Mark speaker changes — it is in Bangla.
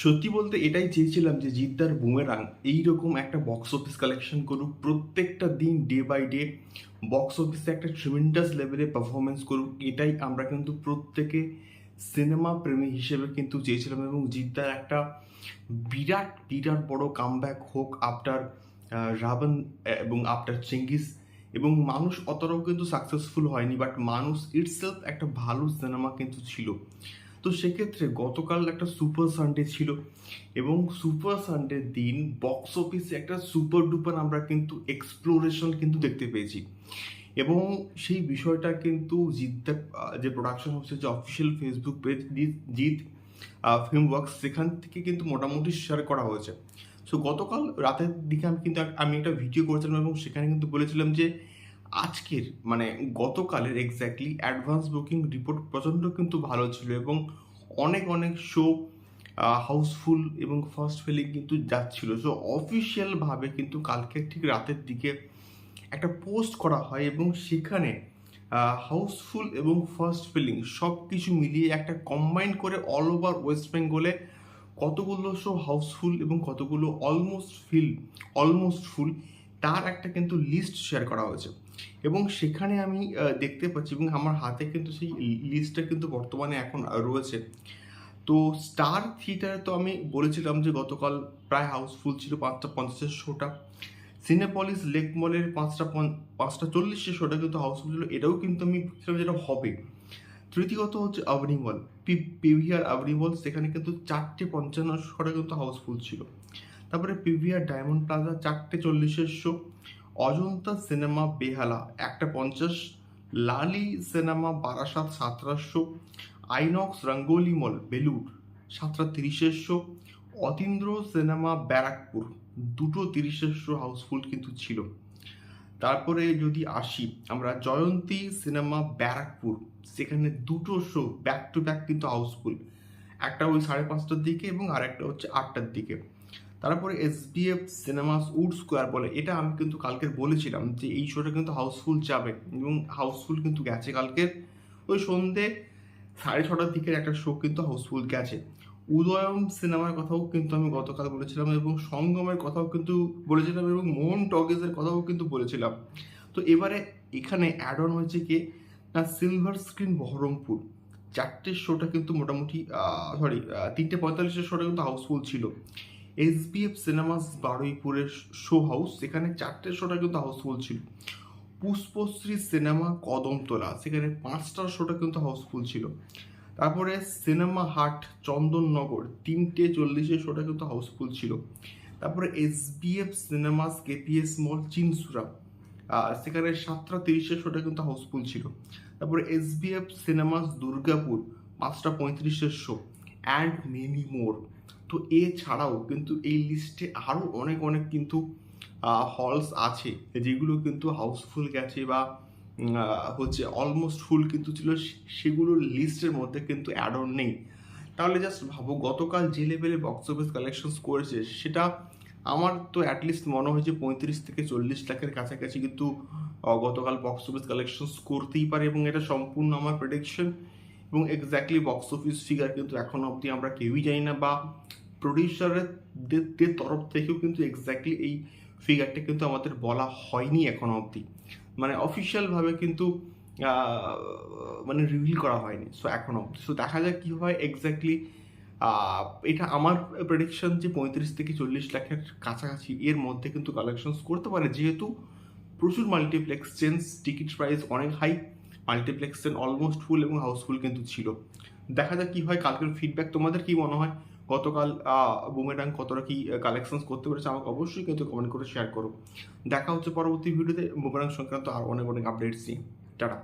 Speaker 1: সত্যি বলতে এটাই চেয়েছিলাম যে জিদ্দার বুমেরাং এইরকম একটা বক্স অফিস কালেকশন করুক, প্রত্যেকটা দিন ডে বাই ডে বক্স অফিসে একটা ট্রিমেন্ডাস লেভেলে পারফরমেন্স করুক, এটাই আমরা কিন্তু প্রত্যেকে সিনেমা প্রেমী হিসেবে কিন্তু চেয়েছিলাম এবং জিদ্দার একটা বিরাট বিরাট বড় কামব্যাক হোক আফটার রাবণ এবং আফটার চেঙ্গিস। এবং মানুষ অতটাও কিন্তু সাকসেসফুল হয়নি বাট মানুষ ইটসেলফ একটা ভালো সিনেমা কিন্তু ছিল। তো সেক্ষেত্রে গতকাল একটা সুপার সানডে ছিল এবং সুপার সানডের দিন বক্স অফিসে একটা সুপার ডুপার আমরা কিন্তু এক্সপ্লোরেশন কিন্তু দেখতে পেয়েছি। এবং সেই বিষয়টা কিন্তু আহ, যে প্রোডাকশন হচ্ছে যে official facebook page Jeet film works সেখান থেকে কিন্তু মোটামুটি শেয়ার করা হয়েছে। সো গতকাল রাতের দিকে আমি কিন্তু আমি একটা ভিডিও করেছিলাম এবং সেখানে কিন্তু বলেছিলাম যে আজকের মানে গতকালের এক্স্যাক্টলি অ্যাডভান্স বুকিং রিপোর্ট প্রচণ্ড কিন্তু ভালো ছিল এবং অনেক অনেক শো হাউসফুল এবং ফার্স্ট ফিলিং কিন্তু যাচ্ছিল। সো অফিসিয়ালভাবে কিন্তু কালকে ঠিক রাতের দিকে একটা পোস্ট করা হয় এবং সেখানে হাউসফুল এবং ফার্স্ট ফিলিং সব কিছু মিলিয়ে একটা কম্বাইন করে অল ওভার ওয়েস্ট বেঙ্গলে কতগুলো শো হাউসফুল এবং কতগুলো অলমোস্ট ফিল অলমোস্ট ফুল তার একটা কিন্তু লিস্ট শেয়ার করা হয়েছে। এবং সেখানে আমি দেখতে পাচ্ছি এবং আমার হাতে কিন্তু সেই লিস্টটা কিন্তু বর্তমানে এখন রয়েছে। তো স্টার থিয়েটারে তো আমি বলেছিলাম যে গতকাল প্রায় হাউসফুল ছিল পাঁচটা পঞ্চাশের শোটা সিনেপলিস লেক মলের পাঁচটা পাঁচটা চল্লিশের শোটা কিন্তু হাউসফুল ছিল, এটাও কিন্তু আমি ভাবছিলাম যেটা হবে। তৃতীয়ত হচ্ছে আবনিমল পি পিভিআর আবনিমল সেখানে কিন্তু চারটে পঞ্চান্ন শোটা কিন্তু হাউসফুল ছিল। তারপরে পিভিআর ডায়মন্ড প্লাজা চারটে চল্লিশের শো অজন্তা সিনেমা বেহালা, একটা পঞ্চাশ। লালি সিনেমা বারাসাত সাতটার show INOX Rangoli mall Belur সাতটা তিরিশের শো অতীন্দ্র সিনেমা ব্যারাকপুর, দুটো তিরিশের শো হাউসফুল কিন্তু ছিল। তারপরে যদি আসি, আমরা জয়ন্তী সিনেমা ব্যারাকপুর, সেখানে দুটো শো ব্যাক টু ব্যাক কিন্তু হাউসফুল একটা ওই সাড়ে পাঁচটার দিকে এবং আরেকটা হচ্ছে আটটার দিকে। তারপরে এসবিএফ সিনেমাস উড স্কোয়ার বলে, এটা আমি কিন্তু কালকে বলেছিলাম যে এই শোটা কিন্তু হাউসফুল যাবে এবং হাউসফুল কিন্তু গেছে কালকের। ওই সন্ধে সাড়ে ছটার দিকের একটা শো কিন্তু হাউসফুল গেছে। উদয়ন সিনেমার কথাও কিন্তু আমি গতকাল বলেছিলাম এবং সঙ্গমের কথাও কিন্তু বলেছিলাম এবং মোহন টগেজের কথাও কিন্তু বলেছিলাম। তো এবারে এখানে অ্যাড অন হয়েছে কি? না সিলভার স্ক্রিন বহরমপুর। চারটের শোটা কিন্তু মোটামুটি সরি তিনটে পঁয়তাল্লিশের শোটা কিন্তু হাউসফুল ছিল। এসবিএফ সিনেমাস বারুইপুরের শো হাউস, সেখানে চারটে শোটা কিন্তু হাউসফুল ছিল। পুষ্পশ্রী সিনেমা কদমতলা, সেখানে পাঁচটার শোটা কিন্তু হাউসফুল ছিল। তারপরে সিনেমা হাট চন্দননগর, তিনটে চল্লিশের শোটা কিন্তু হাউসফুল ছিল। তারপরে SBF cinemas KPS mall, Chinsurah সেখানে সাতটা তিরিশের শোটা কিন্তু হাউসফুল ছিল। তারপরে এসবিএফ সিনেমাস দুর্গাপুর, পাঁচটা পঁয়ত্রিশের শো, অ্যান্ড মেনি মোর। তো এছাড়াও কিন্তু এই লিস্টে আরও অনেক অনেক কিন্তু হলস আছে, যেগুলো কিন্তু হাউসফুল গেছে বা হচ্ছে অলমোস্ট ফুল কিন্তু ছিল সেগুলোর লিস্টের মধ্যে কিন্তু অ্যাড অন নেই। তাহলে জাস্ট ভাবো, গতকাল যে লেভেলে বক্স অফিস কালেকশনস করেছে, সেটা আমার তো অ্যাটলিস্ট মনে হয় যে পঁয়ত্রিশ থেকে চল্লিশ লাখের কাছাকাছি কিন্তু গতকাল বক্স অফিস কালেকশনস করতেই পারে এবং এটা সম্পূর্ণ আমার প্রেডিকশন এবং এক্স্যাক্টলি বক্স অফিস ফিগার কিন্তু এখনও অবধি আমরা কেউই জানি না বা প্রডিউসারের তরফ থেকেও কিন্তু এক্স্যাক্টলি এই ফিগারটা কিন্তু আমাদের বলা হয়নি এখনও অবধি। মানে অফিসিয়ালভাবে কিন্তু মানে রিভিল করা হয়নি সো এখনও অবধি। সো দেখা যাক কী হয় এক্স্যাক্টলি এটা আমার প্রেডিকশন যে পঁয়ত্রিশ থেকে চল্লিশ লাখের কাছাকাছি এর মধ্যে কিন্তু কালেকশনস করতে পারে। যেহেতু প্রচুর মাল্টিপ্লেক্স চেঞ্জ টিকিট প্রাইস অনেক high multiplex chain almost full এবং হাউসফুল কিন্তু ছিল। দেখা যাক কী হয়, কালকের ফিডব্যাক তোমাদের কি মনে হয়? গতকাল বুমেরাং কতটা কি কালেকশনস করতে পেরেছে আমাকে অবশ্যই কিন্তু কমেন্ট করে শেয়ার করো। দেখা হচ্ছে পরবর্তী ভিডিওতে বুমেরাং সংক্রান্ত আর অনেক অনেক আপডেটস নিয়ে। টাটা।